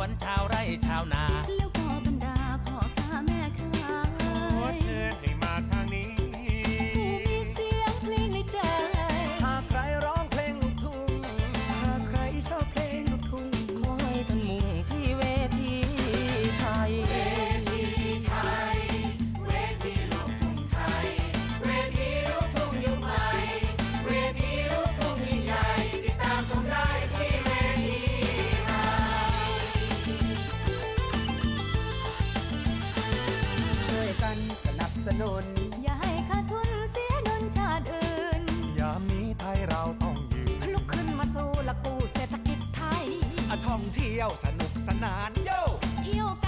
วนชาวไร่ชาวนา สนับสนุน อย่าให้ขาดทุนเสียดนชาติอื่น ยามนี้ไทยเราต้องยืน ลุกขึ้นมาสู้หลักกู้เศรษฐกิจไทย ท่องเที่ยวสนุกสนานโย เที่ยวกัน